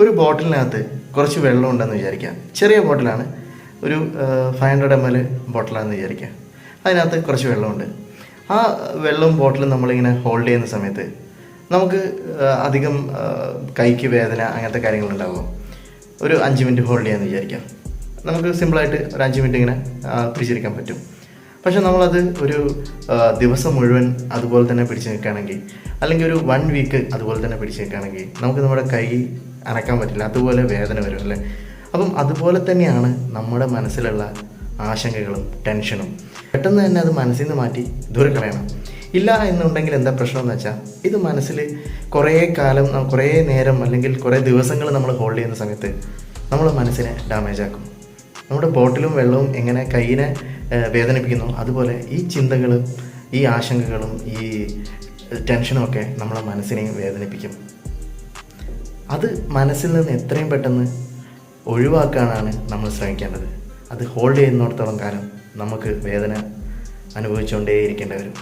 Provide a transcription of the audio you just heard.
ഒരു ബോട്ടിലിനകത്ത് കുറച്ച് വെള്ളം ഉണ്ടെന്ന് വിചാരിക്കാം ചെറിയ ബോട്ടിലാണ്. ഒരു ഫൈവ് ഹൺഡ്രഡ് എം എൽ ബോട്ടിലാണെന്ന് വിചാരിക്കാം അതിനകത്ത് കുറച്ച് വെള്ളമുണ്ട്. ആ വെള്ളവും ബോട്ടിലും നമ്മളിങ്ങനെ ഹോൾഡ് ചെയ്യുന്ന സമയത്ത് നമുക്ക് അധികം കൈക്ക് വേദന അങ്ങനത്തെ കാര്യങ്ങളുണ്ടാകുമോ ഒരു അഞ്ച് മിനിറ്റ് ഹോൾഡ് ചെയ്യാമെന്ന് വിചാരിക്കാം നമുക്ക് സിമ്പിളായിട്ട് ഒരു അഞ്ച് മിനിറ്റ് ഇങ്ങനെ പിടിച്ചിരിക്കാൻ പറ്റും. പക്ഷെ നമ്മളത് ഒരു ദിവസം മുഴുവൻ അതുപോലെ തന്നെ പിടിച്ച് നിൽക്കുകയാണെങ്കിൽ അല്ലെങ്കിൽ ഒരു വൺ വീക്ക് അതുപോലെ തന്നെ പിടിച്ച് നിൽക്കുകയാണെങ്കിൽ നമുക്ക് നമ്മുടെ കൈ അനക്കാൻ പറ്റില്ല. അതുപോലെ വേദന വരും അല്ലേ? അപ്പം അതുപോലെ തന്നെയാണ് നമ്മുടെ മനസ്സിലുള്ള ആശങ്കകളും ടെൻഷനും. പെട്ടെന്ന് തന്നെ അത് മനസ്സിൽ നിന്ന് മാറ്റി ദൂരെ കളയണം. ഇല്ല എന്നുണ്ടെങ്കിൽ എന്താ പ്രശ്നം എന്ന് വെച്ചാൽ ഇത് മനസ്സിൽ കുറേ കാലം കുറേ നേരം അല്ലെങ്കിൽ കുറേ ദിവസങ്ങൾ നമ്മൾ ഹോൾഡ് ചെയ്യുന്ന സമയത്ത് നമ്മുടെ മനസ്സിനെ ഡാമേജ് ആക്കും. നമ്മുടെ ബോട്ടിലും വെള്ളവും എങ്ങനെ കയ്യിനെ വേദനിപ്പിക്കുന്നു? അതുപോലെ ഈ ചിന്തകളും ഈ ആശങ്കകളും ഈ ടെൻഷനും ഒക്കെ നമ്മളെ മനസ്സിനെയും വേദനിപ്പിക്കും. അത് മനസ്സിൽ നിന്ന് എത്രയും പെട്ടെന്ന് ഒഴിവാക്കാനാണ് നമ്മൾ ശ്രമിക്കേണ്ടത്. അത് ഹോൾഡ് ചെയ്യുന്നിടത്തോളം കാലം നമുക്ക് വേദന അനുഭവിച്ചുകൊണ്ടേയിരിക്കേണ്ടി വരും.